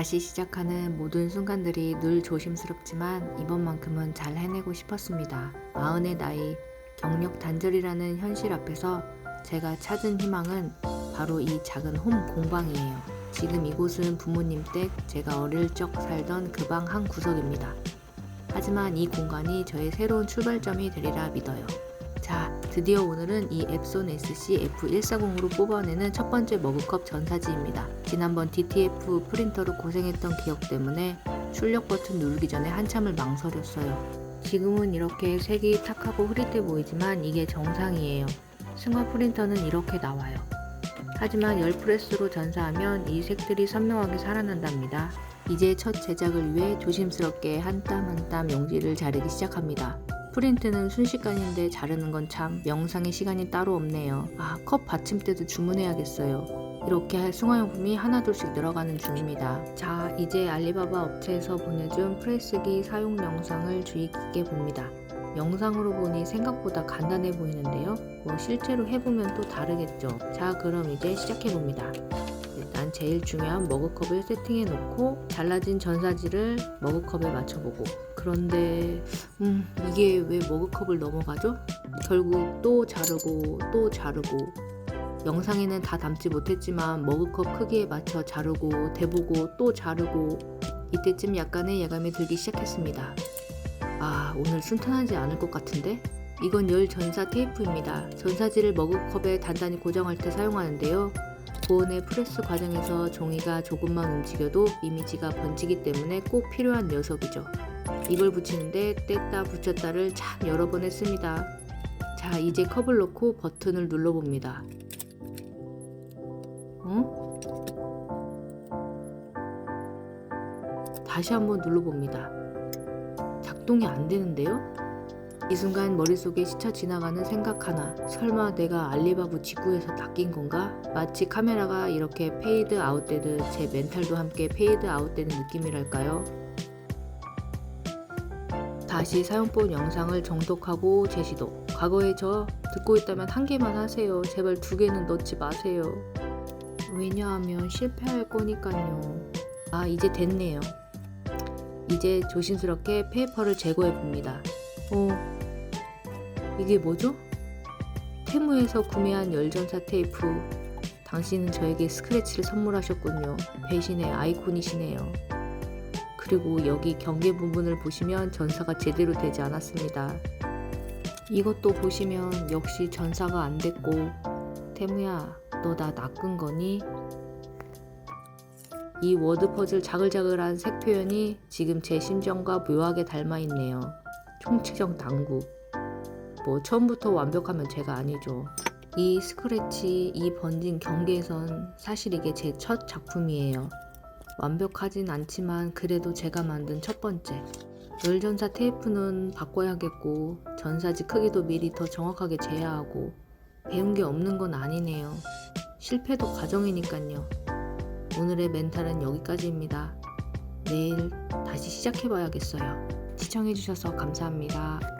다시 시작하는 모든 순간들이 늘 조심스럽지만 이번만큼은 잘 해내고 싶었습니다. 마흔의 나이, 경력 단절이라는 현실 앞에서 제가 찾은 희망은 바로 이 작은 홈 공방이에요. 지금 이곳은 부모님 댁 제가 어릴 적 살던 그 방 한 구석입니다. 하지만 이 공간이 저의 새로운 출발점이 되리라 믿어요. 자, 드디어 오늘은 이 앱손 SC F140으로 뽑아내는 첫 번째 머그컵 전사지입니다. 지난번 DTF 프린터로 고생했던 기억 때문에 출력 버튼 누르기 전에 한참을 망설였어요. 지금은 이렇게 색이 탁하고 흐릿해 보이지만 이게 정상이에요. 승화 프린터는 이렇게 나와요. 하지만 열 프레스로 전사하면 이 색들이 선명하게 살아난답니다. 이제 첫 제작을 위해 조심스럽게 한 땀 한 땀 용지를 자르기 시작합니다. 프린트는 순식간인데 자르는 건 참 명상의 시간이 따로 없네요. 아, 컵 받침대도 주문해야겠어요. 이렇게 할 승화용품이 하나둘씩 늘어가는 중입니다. 자, 이제 알리바바 업체에서 보내준 프레스기 사용 영상을 주의 깊게 봅니다. 영상으로 보니 생각보다 간단해 보이는데요. 뭐 실제로 해보면 또 다르겠죠. 자, 그럼 이제 시작해 봅니다. 일단 제일 중요한 머그컵을 세팅해 놓고 잘라진 전사지를 머그컵에 맞춰보고 그런데 음 이게 왜 머그컵을 넘어가죠? 결국 또 자르고 또 자르고 영상에는 다 담지 못했지만 머그컵 크기에 맞춰 자르고 대보고 또 자르고 이때쯤 약간의 예감이 들기 시작했습니다. 아 오늘 순탄하지 않을 것 같은데? 이건 열 전사 테이프입니다. 전사지를 머그컵에 단단히 고정할 때 사용하는데요. 고온의 프레스 과정에서 종이가 조금만 움직여도 이미지가 번지기 때문에 꼭 필요한 녀석이죠. 이걸 붙이는데 뗐다 붙였다를 참 여러 번 했습니다. 자, 이제 컵을 넣고 버튼을 눌러봅니다. 어? 다시 한번 눌러봅니다. 작동이 안 되는데요? 이 순간 머릿속에 스쳐 지나가는 생각 하나. 설마 내가 알리바브 직구에서 낚인 건가? 마치 카메라가 이렇게 페이드 아웃되듯 제 멘탈도 함께 페이드 아웃되는 느낌이랄까요? 다시 사용법 영상을 정독하고 재시도. 과거에 저 듣고 있다면 한 개만 하세요. 제발 두 개는 넣지 마세요. 왜냐하면 실패할 거니까요. 아, 이제 됐네요. 이제 조심스럽게 페이퍼를 제거해 봅니다. 어, 이게 뭐죠? 테무에서 구매한 열전사 테이프. 당신은 저에게 스크래치를 선물하셨군요. 배신의 아이콘이시네요. 그리고 여기 경계 부분을 보시면 전사가 제대로 되지 않았습니다. 이것도 보시면 역시 전사가 안 됐고, 테무야, 너 나 낚은 거니? 이 워드 퍼즐 자글자글한 색 표현이 지금 제 심정과 묘하게 닮아 있네요. 총체적 난국. 뭐 처음부터 완벽하면 제가 아니죠. 이 스크래치, 이 번진 경계선 사실 이게 제 첫 작품이에요. 완벽하진 않지만 그래도 제가 만든 첫 번째. 열전사 테이프는 바꿔야겠고 전사지 크기도 미리 더 정확하게 재야 하고 배운 게 없는 건 아니네요. 실패도 과정이니까요. 오늘의 멘탈은 여기까지입니다. 내일 다시 시작해봐야겠어요. 시청해주셔서 감사합니다.